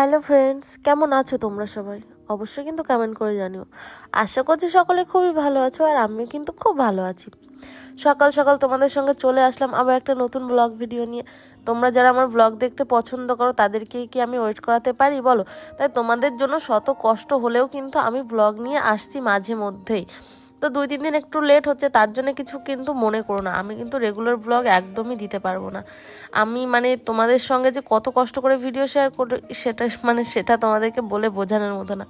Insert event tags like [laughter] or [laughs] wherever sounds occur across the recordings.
Hello friends, কেমন আছো তোমরা সবাই? অবশ্যই কিন্তু কমেন্ট করে জানিও। আশা করছি সকলে খুবই ভালো আছো আর আমিও কিন্তু খুব ভালো আছি। সকাল সকাল তোমাদের সঙ্গে চলে আসলাম আবার একটা নতুন ব্লগ ভিডিও নিয়ে। তোমরা যারা আমার ব্লগ দেখতে পছন্দ করো, তাদেরকেই কি আমি ওয়েট করাতে পারি বলো? তাই তোমাদের জন্য শত কষ্ট হলেও কিন্তু আমি ব্লগ নিয়ে আসছি মাঝে মধ্যেই। তো দুই, তিন দিন একটু লেট হচ্ছে, তার জন্য কিছু কিন্তু মনে করো না। আমি কিন্তু রেগুলার ব্লগ একদমই দিতে পারব না। আমি মানে তোমাদের সঙ্গে যে কত কষ্ট করে ভিডিও শেয়ার করি, সেটা মানে সেটা তোমাদেরকে বলে বোঝানোর মতো না।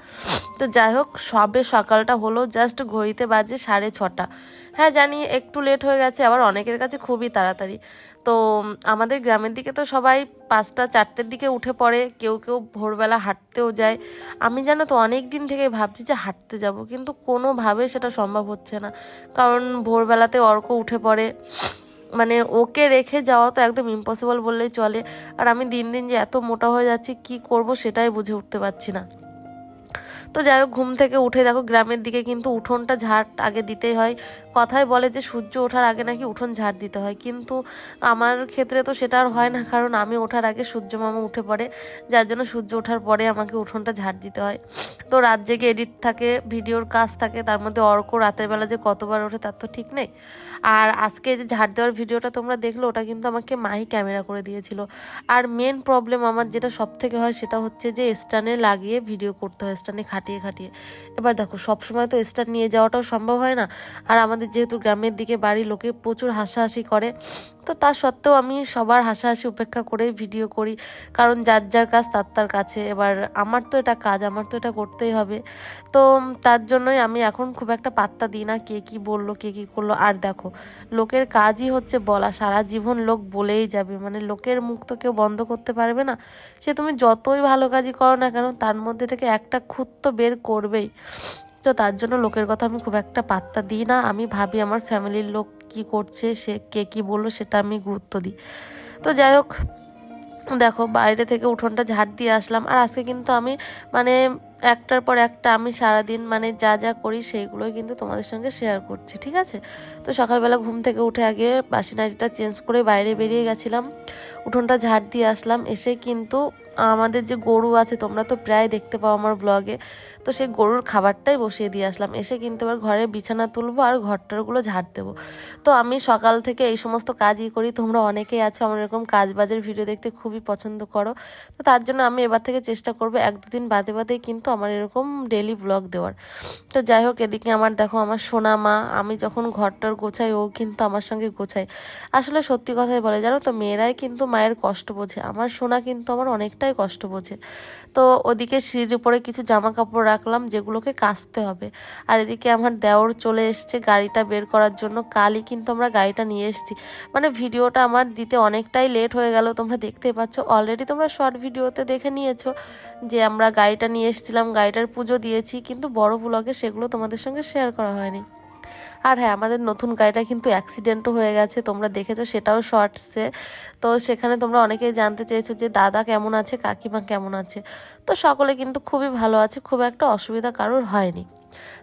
তো যাই হোক, সবে সকালটা হলো জাস্ট ঘড়িতে বাজে সাড়ে ছটা। হ্যাঁ জানি একটু লেট হয়ে গেছে, আবার অনেকের কাছে খুবই তাড়াতাড়ি। তো আমাদের গ্রামের দিকে তো সবাই পাঁচটা, চারটের দিকে উঠে পড়ে, কেউ কেউ ভোরবেলা হাঁটতেও যায়। আমি জানো তো অনেক দিন থেকে ভাবছি যে হাঁটতে যাব, কিন্তু কোনোভাবে সেটা সম্ভব হচ্ছে না। কারণ ভোরবেলাতে অর্ক উঠে পড়ে মানে ওকে রেখে যাওয়া তো একদম ইম্পসিবল বললেই চলে। আর আমি দিন দিন যে এত মোটা হয়ে যাচ্ছি, কি করব সেটাই বুঝে উঠতে পারছি না। তো যাই হোক, ঘুম থেকে উঠে দেখো গ্রামের দিকে কিন্তু উঠোনটা ঝাড় আগে দিতেই হয়। কথায় বলে যে সূর্য ওঠার আগে নাকি উঠোন ঝাড় দিতে হয়। কিন্তু আমার ক্ষেত্রে তো সেটা আর হয় না, কারণ আমি ওঠার আগে সূর্য মামা উঠে পড়ে। যার জন্য সূর্য ওঠার পরে আমাকে উঠোনটা ঝাড় দিতে হয়। তো রাত জেগে এডিট থাকে, ভিডিওর কাজ থাকে, তার মধ্যে অর্ক রাতের বেলা যে কতবার ওঠে তার তো ঠিক নেই। আর আজকে যে ঝাড় দেওয়ার ভিডিওটা তোমরা দেখল, ওটা কিন্তু আমাকে মাহি ক্যামেরা করে দিয়েছিল। আর মেন প্রবলেম আমার যেটা সব থেকে হয় সেটা হচ্ছে যে স্ট্যান্ডে লাগিয়ে ভিডিও করতে হয় স্টানে স্ট্যান্ডে খাটিয়ে খাটিয়ে। এবার দেখো সব সময় তো স্ট্যান্ড নিয়ে যাওয়াটাও সম্ভব হয় না। আর আমাদের যেহেতু গ্রামের দিকে বাড়ি লোকে প্রচুর হাসাহাসি করে, তো তা সত্ত্বেও আমি সবার হাসাহাসি উপেক্ষা করে ভিডিও করি। কারণ যার যার কাজ তার তার কাছে। এবার আমার তো এটা কাজ, আমার তো এটা করতেই হবে। তো তার জন্যই আমি এখন খুব একটা পাত্তা দিই না কে কি বলল, কে কি করল। আর দেখো, লোকের কাজই হচ্ছে বলা। সারা জীবন লোক বলেই যাবে। মানে লোকের মুখ তো কেউ বন্ধ করতে পারবে না। সে তুমি যতই ভালো কাজই করো না কেন, তার মধ্যে থেকে একটা খুঁত বের করবেই। তো তার জন্য লোকের কথা আমি খুব একটা পাত্তা দিই না। আমি ভাবি আমার ফ্যামিলির লোক কি করছে, সে কে কি বলল সেটা আমি গুরুত্ব দিই। তো যাই হোক, দেখো বাইরে থেকে উঠোনটা ঝাড় দিয়ে আসলাম। আর আজকে কিন্তু আমি মানে একটার পর একটা আমি সারাদিন মানে যা যা করি সেইগুলোই কিন্তু তোমাদের সঙ্গে শেয়ার করছি, ঠিক আছে? তো সকালবেলা ঘুম থেকে উঠে আগে বাসি নাইটিটা চেঞ্জ করে বাইরে বেরিয়ে গেছিলাম। উঠোনটা ঝাড় দিয়ে আসলাম। এসে কিন্তু আমাদের যে গরু আছে, তোমরা তো প্রায় দেখতে পাও আমার ব্লগে তো সেই গরুর খাবারটাই বসিয়ে দিয়ে আসলাম। এসে কিন্তু এবার ঘরে বিছানা তুলবো আর ঘরটারগুলো ঝাড় দেবো। তো আমি সকাল থেকে এই সমস্ত কাজই করি। তোমরা অনেকেই আছো আমার এরকম কাজ বাজের ভিডিও দেখতে খুবই পছন্দ করো। তো তার জন্য আমি এবার থেকে চেষ্টা করব এক দুদিন বাদে বাদেই কিন্তু আমার এরকম ডেলি ব্লগ দেওয়ার। তো যাই হোক, এদিকে আমার দেখো আমার সোনা মা, আমি যখন ঘরটার গোছাই, ও কিন্তু আমার সঙ্গে গোছায়। আসলে সত্যি কথাই বলে জানো তো, মেয়েরাই কিন্তু মায়ের কষ্ট বোঝে। আমার সোনা কিন্তু আমার অনেকটাই কষ্ট বোঝে। তো ওদিকে সিঁড়ির উপরে কিছু জামা কাপড় রাখলাম যেগুলোকে কাচতে হবে। আর এদিকে আমার দেওর চলে এসছে গাড়িটা বের করার জন্য। কালই কিন্তু আমরা গাড়িটা নিয়ে এসেছি। মানে ভিডিওটা আমার দিতে অনেকটাই লেট হয়ে গেল, তোমরা দেখতেই পাচ্ছ। অলরেডি তোমরা শর্ট ভিডিওতে দেখে নিয়েছো যে আমরা গাড়িটা নিয়ে এসেছিলাম, গাড়িটার পুজো দিয়েছি। কিন্তু বড় ব্লগে সেগুলো তোমাদের সঙ্গে শেয়ার করা হয়নি। আর হ্যাঁ আমাদের নতুন গাড়িটা কিন্তু অ্যাক্সিডেন্টও হয়ে গেছে, তোমরা দেখেছ, সেটাও শর্টসে তো সেখানে তোমরা অনেকেই জানতে চেয়েছো যে দাদা কেমন আছে, কাকিমা কেমন আছে। তো সকলে কিন্তু খুবই ভালো আছে, খুব একটা অসুবিধা কারোর হয়নি।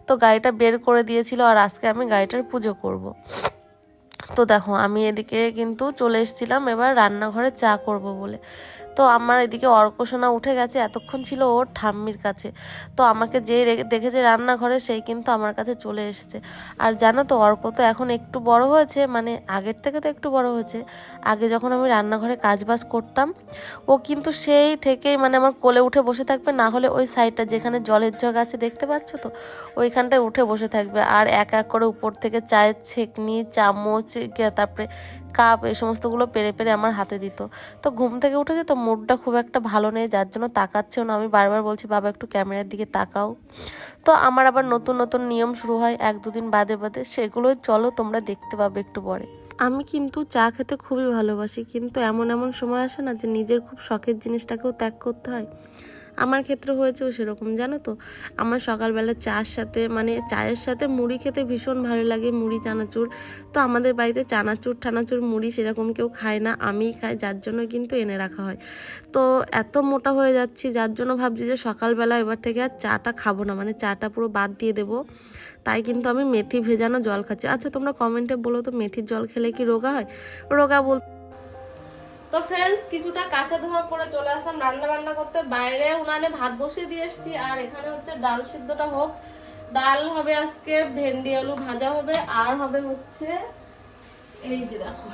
তো গাড়িটা বের করে দিয়েছিল আর আজকে আমি গাড়িটার পুজো করব। তো দেখো, আমি এদিকে কিন্তু চলে এসেছিলাম, এবার রান্নাঘরে চা করব বলে। তো আমার এদিকে অর্কসোনা উঠে গেছে, এতক্ষণ ছিল ওর ঠাম্মির কাছে। তো আমাকে যে দেখেছে রান্নাঘরে সেই কিন্তু আমার কাছে চলে এসেছে। আর জানো তো, অর্ক তো এখন একটু বড় হয়েছে মানে আগের থেকে তো একটু বড় হয়েছে। আগে যখন আমি রান্নাঘরে কাজবাজ করতাম, ও কিন্তু সেই থেকেই মানে আমার কোলে উঠে বসে থাকবে, না হলে ওই সাইডটা যেখানে জলের জগ আছে দেখতে পাচ্ছ তো, ওইখানটায় উঠে বসে থাকবে। আর এক এক করে উপর থেকে চায়ের ছেকনি চামচ তারপরে কাপ, এই সমস্তগুলো পেরে পেরে আমার হাতে দিত। তো ঘুম থেকে উঠেছে তো মুডটা খুব একটা ভালো নেই, যার জন্য তাকাচ্ছেও না। আমি বারবার বলছি, বাবা, একটু ক্যামেরার দিকে তাকাও। তো আমার আবার নতুন নতুন নিয়ম শুরু হয় এক দুদিন বাদে বাদে। সেগুলোই চলো, তোমরা দেখতে পাবে একটু পরে। আমি কিন্তু চা খেতে খুবই ভালোবাসি, কিন্তু এমন এমন সময় আসে না যে নিজের খুব শখের জিনিসটাকেও ত্যাগ করতে হয়। আমার ক্ষেত্রে হয়েছেও সেরকম, জানো তো? আমার সকালবেলা চার সাথে মানে চায়ের সাথে মুড়ি খেতে ভীষণ ভালো লাগে, মুড়ি, চানাচুর। তো আমাদের বাড়িতে চানাচুর, ঠানাচুর, মুড়ি সেরকম কেউ খায় না, আমিই খাই, যার জন্য কিন্তু এনে রাখা হয়। তো এত মোটা হয়ে যাচ্ছি, যার জন্য ভাবছি যে সকালবেলা এবার থেকে আর চাটা খাব না মানে চাটা পুরো বাদ দিয়ে দেবো। তাই কিন্তু আমি মেথি ভেজানো জল খাচ্ছি। আচ্ছা তোমরা কমেন্টে বলো তো, মেথির জল খেলে কি রোগা হয়? রোগা বল তো ফ্রেন্ডস কিছুটা কাঁচা ধোয়া করে চলে আসলাম রান্না বান্না করতে। বাইরে উনানে ভাত বসিয়ে দিয়ে এসেছি, আর এখানে হচ্ছে ডাল সিদ্ধটা হোক। ডাল হবে আজকে, ভেন্ডি, আলু ভাজা হবে, আর হবে হচ্ছে এই যে দেখো।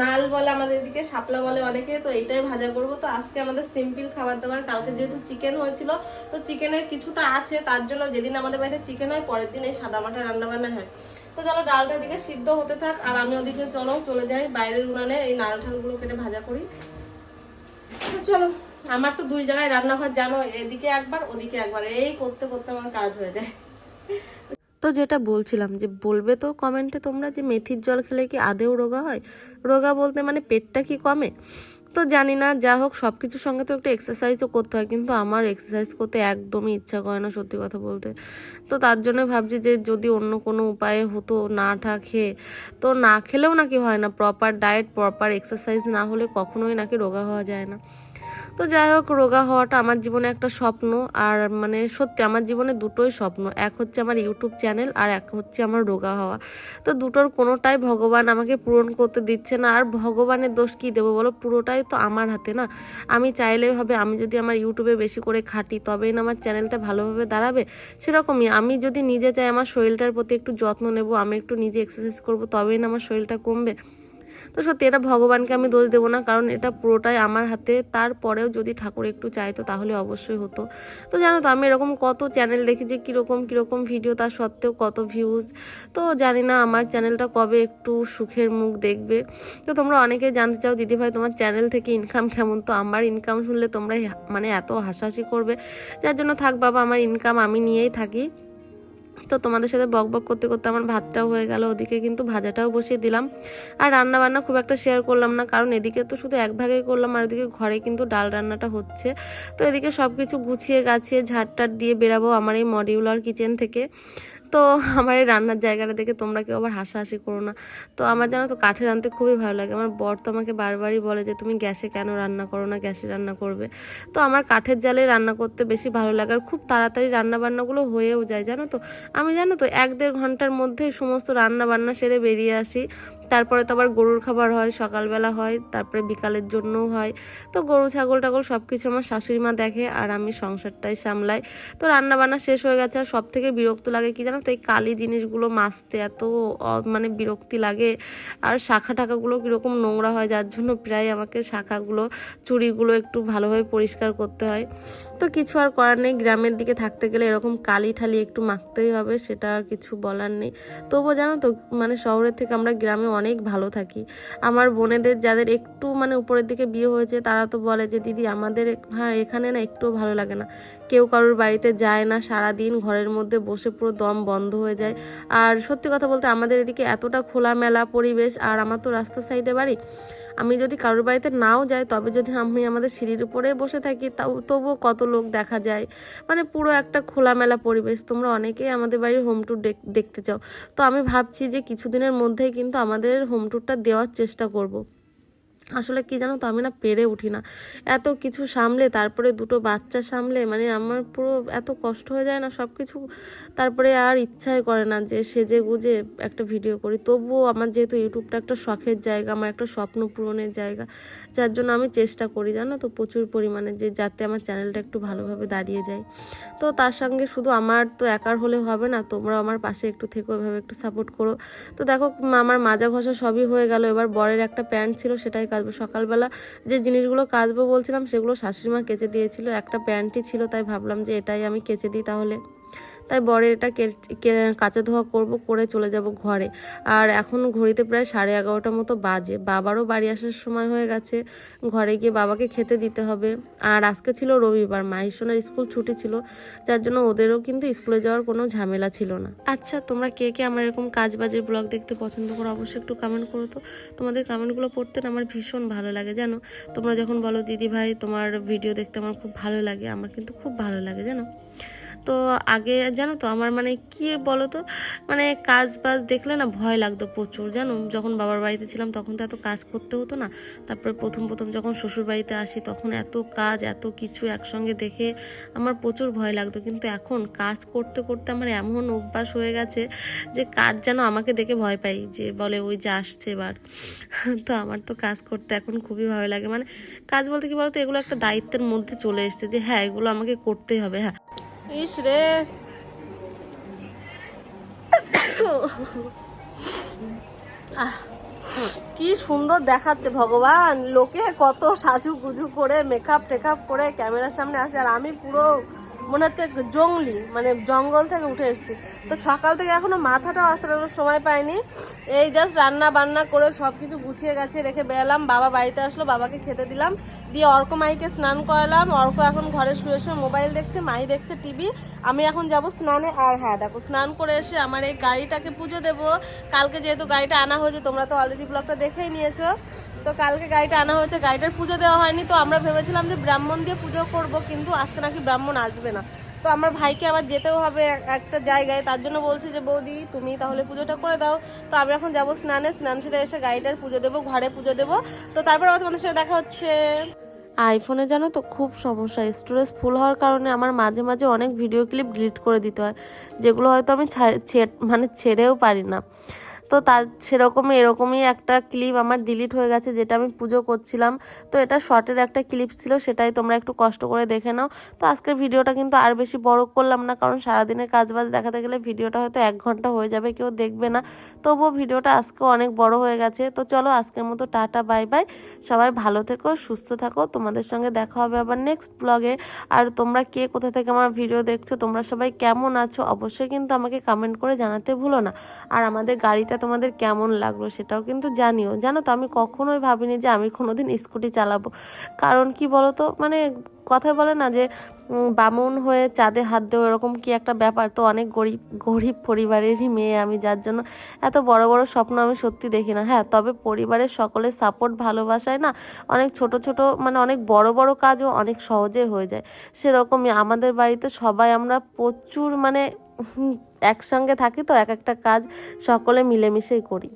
নাল বলে আমাদের এদিকে, শাপলা বলে অনেকে, তো এইটাই ভাজা করব। তো আজকে আমাদের সিম্পল খাবার দাবার, কালকে যেহেতু চিকেন হয়েছিল, তো চিকেনের কিছুটা আছে, তার জন্য যেদিন আমাদের বাড়িতে চিকেন হয়, পরের দিন এই সাদা মাটা রান্না বান্না হয়। তো চলো ডালটা দিকে সিদ্ধ হতে থাক, আর আমি ওদিকে চলো, চলে যাই বাইরের উনানে, এই নাল ঠালগুলো কেটে ভাজা করি। চলো, আমার তো দুই জায়গায় রান্নাঘর, জানো, এদিকে একবার, ওদিকে একবার, এই করতে করতে আমার কাজ হয়ে যায়। তো যেটা বলছিলাম যে, বলবে তো কমেন্টে তোমরা যে, মেথির জল খেলে কি আদেও রোগা হয়? রোগা বলতে মানে পেটটা কি কমে? তো জানি না, যা হোক সব কিছুর সঙ্গে তো একটু এক্সারসাইজও করতে হয়, কিন্তু আমার এক্সারসাইজ করতে একদমই ইচ্ছা করে না সত্যি কথা বলতে। তো তার জন্য ভাবছি যে যদি অন্য কোনো উপায়ে হতো না ঠা খেয়ে, তো না খেলেও নাকি হয় না প্রপার ডায়েট প্রপার এক্সারসাইজ না হলে কখনোই নাকি রোগা হওয়া যায় না। তো যাই হোক, রোগা হওয়াটা আমার জীবনে একটা স্বপ্ন। আর মানে সত্যি আমার জীবনে দুটোই স্বপ্ন। এক হচ্ছে আমার ইউটিউব চ্যানেল আর এক হচ্ছে আমার রোগা হওয়া। তো দুটোর কোনোটাই ভগবান আমাকে পূরণ করতে দিচ্ছে না। আর ভগবানের দোষ কী দেবো বলো? পুরোটাই তো আমার হাতে না। আমি চাইলেই হবে, আমি যদি আমার ইউটিউবে বেশি করে খাটি, তবেই না আমার চ্যানেলটা ভালোভাবে দাঁড়াবে। সেরকমই, আমি যদি নিজে চাই আমার শরীরটার প্রতি একটু যত্ন নেব, আমি একটু নিজে এক্সারসাইজ করব, তবেই না আমার শরীরটা কমবে। তো সত্যি এটা ভগবানকে আমি দোষ দেবো না, কারণ এটা পুরোটাই আমার হাতে। তারপরেও যদি ঠাকুর একটু চাইতো তাহলে অবশ্যই হতো। তো জানো তো, আমি এরকম কত চ্যানেল দেখি যে কীরকম কীরকম ভিডিও তার সত্ত্বেও কত ভিউজ তো জানি না আমার চ্যানেলটা কবে একটু সুখের মুখ দেখবে। তো তোমরা অনেকেই জানতে চাও, দিদিভাই, তোমার চ্যানেল থেকে ইনকাম কেমন? তো আমার ইনকাম শুনলে তোমরা মানে এত হাসাহাসি করবে। যার জন্য থাক বাবা, আমার ইনকাম আমি নিয়েই থাকি। তো তোমাদের সাথে বক বক করতে করতে আমার ভাতটাও হয়ে গেল, ওদিকে কিন্তু ভাজাটাও বসিয়ে দিলাম। আর রান্না বান্না খুব একটা শেয়ার করলাম না, কারণ এদিকে তো শুধু এক ভাগে করলাম, আর ওদিকে ঘরে কিন্তু ডাল রান্নাটা হচ্ছে। তো এদিকে সব কিছু গুছিয়ে গাছিয়ে ঝাড়টাট দিয়ে বেরাবো আমার এই মডিউলার কিচেন থেকে। তো আমার এই রান্নার জায়গাটা দেখে তোমরা কেউ আবার হাসাহাসি করো না। তো আমার জানো তো কাঠে রাঁধতে খুবই ভালো লাগে। আমার বর তো আমাকে বারবারই বলে যে, তুমি গ্যাসে কেন রান্না করো না? গ্যাসে রান্না করবে। তো আমার কাঠের জালে রান্না করতে বেশি ভালো লাগে আর খুব তাড়াতাড়ি রান্না বান্নাগুলো হয়েও যায়, জানো তো। আমি জানো তো এক দেড় ঘণ্টার মধ্যেই সমস্ত রান্না বান্না সেরে বেরিয়ে আসি। তারপরে তো আবার গরুর খাবার হয়, সকালবেলা হয়, তারপরে বিকালের জন্যও হয়। তো গরু, ছাগল, টাগল সব কিছু আমার শাশুড়ি মা দেখে আর আমি সংসারটাই সামলাই। তো রান্না বান্না শেষ হয়ে গেছে আর সব থেকে বিরক্ত লাগে কি জানো তো, এই কালি জিনিসগুলো মাছতে এত মানে বিরক্তি লাগে। আর শাখা টাকাগুলো কীরকম নোংরা হয়, যার জন্য প্রায় আমাকে শাখাগুলো, চুড়িগুলো একটু ভালোভাবে পরিষ্কার করতে হয়। তো কিছু আর করার নেই, গ্রামের দিকে থাকতে গেলে এরকম কালি ঠালি একটু মাখতেই হবে, সেটা আর কিছু বলার নেই। তবুও জানো তো মানে শহরের থেকে আমরা গ্রামে অনেক ভালো থাকি। আমার বোনেদের যাদের একটু মানে উপরের দিকে বিয়ে হয়েছে, তারা তো বলে যে, দিদি, আমাদের হ্যাঁ এখানে না একটুও ভালো লাগে না। কেউ কারোর বাড়িতে যায় না সারা দিন ঘরের মধ্যে বসে পুরো দম বন্ধ হয়ে যায়। আর সত্যি কথা বলতে আমাদের এদিকে এতটা খোলামেলা পরিবেশ, আর আমার তো রাস্তার সাইডে বাড়ি। আমি যদি কারোর বাড়িতে নাও যাই, তবে যদি আমি আমাদের সিঁড়ির উপরে বসে থাকি, তাও, তবুও কত লোক দেখা যায়। মানে পুরো একটা খোলামেলা পরিবেশ। তোমরা অনেকেই আমাদের বাড়ির হোম ট্যুর দেখতে চাও। তো আমি ভাবছি যে কিছুদিনের মধ্যেই কিন্তু আমাদের হোম ট্যুরটা দেওয়ার চেষ্টা করব। আসলে কি জানো তো, আমি না পেরে উঠি না। এত কিছু সামলে, তারপরে দুটো বাচ্চা সামলে মানে আমার পুরো এত কষ্ট হয়ে যায় না সব কিছু তারপরে আর ইচ্ছাই করে না যে সেজে গুজে একটা ভিডিও করি। তবুও আমার যেহেতু ইউটিউবটা একটা শখের জায়গা, আমার একটা স্বপ্ন পূরণের জায়গা, যার জন্য আমি চেষ্টা করি জানো তো প্রচুর পরিমাণে যে যাতে আমার চ্যানেলটা একটু ভালোভাবে দাঁড়িয়ে যায়। তো তার সঙ্গে শুধু আমার তো একার হলে হবে না তোমরা আমার পাশে একটু থেকো, এভাবে একটু সাপোর্ট করো। তো দেখো, আমার মাজা ঘষা সবই হয়ে গেল। এবার বরের একটা প্যান্ট ছিল, সেটাই কাচবো সকালবেলা যে জিনিসগুলো কাচবো বলছিলাম, সেগুলো শাশুড়ি মা কেচে দিয়েছিল। একটা প্যান্টই ছিল, তাই ভাবলাম যে এটাই আমি কেচে দিই তাহলে। তাই বরের এটা কাচা ধোয়া করব, করে চলে যাব ঘরে। আর এখন ঘড়িতে প্রায় সাড়ে এগারোটার মতো বাজে। বাবারও বাড়ি আসার সময় হয়ে গেছে। ঘরে গিয়ে বাবাকে খেতে দিতে হবে। আর আজকে ছিল রবিবার মাহিসোনার স্কুল ছুটি ছিল। যার জন্য ওদেরও কিন্তু স্কুলে যাওয়ার কোনো ঝামেলা ছিল না। আচ্ছা তোমরা কে কে আমার এরকম কাজ বাজের ব্লগ দেখতে পছন্দ করো, অবশ্যই একটু কমেন্ট করো তো। তোমাদের কমেন্টগুলো পড়তে আমার ভীষণ ভালো লাগে, জানো? তোমরা যখন বলো, দিদি ভাই, তোমার ভিডিও দেখতে আমার খুব ভালো লাগে। আমার কিন্তু খুব ভালো লাগে, জানো? তো আগে জানো তো আমার মানে কি বলো তো মানে কাজ বাজ দেখলে না ভয় লাগতো প্রচুর, জানো? যখন বাবার বাড়িতে ছিলাম তখন তো এত কাজ করতে হতো না। তারপরে প্রথম প্রথম যখন শ্বশুর বাড়িতে আসি তখন এত কাজ, এত কিছু একসঙ্গে দেখে আমার প্রচুর ভয় লাগতো। কিন্তু এখন কাজ করতে করতে আমার এমন অভ্যাস হয়ে গেছে যে কাজ যেন আমাকে দেখে ভয় পাই, যে বলে ওই যে আসছে এবার। [laughs] তো আমার তো কাজ করতে এখন খুবই ভালো লাগে। মানে কাজ বলতে কি বলতো? এগুলো একটা দায়িত্বের মধ্যে চলে এসেছে যে হ্যাঁ এগুলো আমাকে করতেই হবে হ্যাঁ। ইস রে কি সুন্দর দেখাচ্ছে ভগবান। লোকে কত সাজু গুজু করে মেকআপ টেকআপ করে ক্যামেরার সামনে আসে, আর আমি পুরো মনে হচ্ছে জঙ্গলি মানে জঙ্গল থেকে উঠে এসেছি। তো সকাল থেকে এখনও মাথাটাও আসতে সময় পাইনি। এই জাস্ট রান্না বান্না করে সব কিছু গুছিয়ে গেছে রেখে বেরালাম বাবা বাড়িতে আসলো, বাবাকে খেতে দিলাম। দিয়ে অর্ক মাইকে স্নান করালাম। অর্ক এখন ঘরে শুয়ে শুয়ে মোবাইল দেখছে, মাই দেখছে টিভি। আমি এখন যাব স্নানে। আর হ্যাঁ দেখো, স্নান করে এসে আমার এই গাড়িটাকে পুজো দেব। কালকে যেহেতু গাড়িটা আনা হয়েছে, তোমরা তো অলরেডি ব্লগটা দেখেই নিয়েছো। তো কালকে গাড়িটা আনা হয়েছে, গাড়িটার পুজো দেওয়া হয়নি। তো আমরা ভেবেছিলাম যে ব্রাহ্মণ দিয়ে পুজো করব, কিন্তু আজকে নাকি ব্রাহ্মণ আসবে না। তো আমার ভাইকে আবার যেতেও হবে এক- একটা জায়গায়, তার জন্য বলছি যে, বৌদি, তুমি তাহলে পুজোটা করে দাও। তো আমি এখন যাব স্নানে, স্নান সেরে এসে গাড়িটার পুজো দেবো, ঘরে পুজো দেবো। তো তারপর তোমাদের সাথে দেখা হচ্ছে। আইফোনে জানো তো খুব সমস্যা, স্টোরেজ ফুল হওয়ার কারণে আমার মাঝে মাঝে অনেক ভিডিও ক্লিপ ডিলিট করে দিতে হয়, যেগুলো হয়তো আমি মানে ছেড়েও পারি না। তো তার সেরকমই, এরকমই একটা ক্লিপ আমার ডিলিট হয়ে গেছে, যেটা আমি পুজো করছিলাম। তো এটা শর্টের একটা ক্লিপ ছিল, সেটাই তোমরা একটু কষ্ট করে দেখে নাও। তো আজকের ভিডিওটা কিন্তু আর বেশি বড় করলাম না, কারণ সারাদিনের কাজ বাজ দেখাতে গেলে ভিডিওটা হয়তো এক ঘণ্টা হয়ে যাবে, কেউ দেখবে না। তবুও ভিডিওটা আজকে অনেক বড় হয়ে গেছে। তো চলো আজকের মতো টাটা বাই বাই সবাই ভালো থেকো, সুস্থ থাকো। তোমাদের সঙ্গে দেখা হবে আবার নেক্সট ব্লগে আর তোমরা কে কোথা থেকে আমার ভিডিও দেখছ, তোমরা সবাই কেমন আছো, অবশ্যই কিন্তু আমাকে কমেন্ট করে জানাতে ভুলো না। আর আমাদের গাড়িটা তোমাদের কেমন লাগল সেটাও কিন্তু জানিও। জানো তো, আমি কখনোই ভাবিনি যে আমি কোনোদিন স্কুটি চালাবো। কারণ কি বলো তো মানে কথা বলে না যে বামুন হয়ে চাঁদে হাত দেওয়া এরকম কি একটা ব্যাপার? তো অনেক গরিব গরিব পরিবারেরই মেয়ে আমি, যার জন্য এত বড় বড় স্বপ্ন আমি সত্যি দেখি না। হ্যাঁ তবে পরিবারের সকলের সাপোর্ট ভালোবাসায় না অনেক ছোট ছোট মানে অনেক বড় বড় কাজও অনেক সহজে হয়ে যায়। সেরকমই আমাদের বাড়িতে সবাই আমরা প্রচুর মানে একসঙ্গে থাকি তো এক একটা কাজ সকলে মিলেমিশেই করি।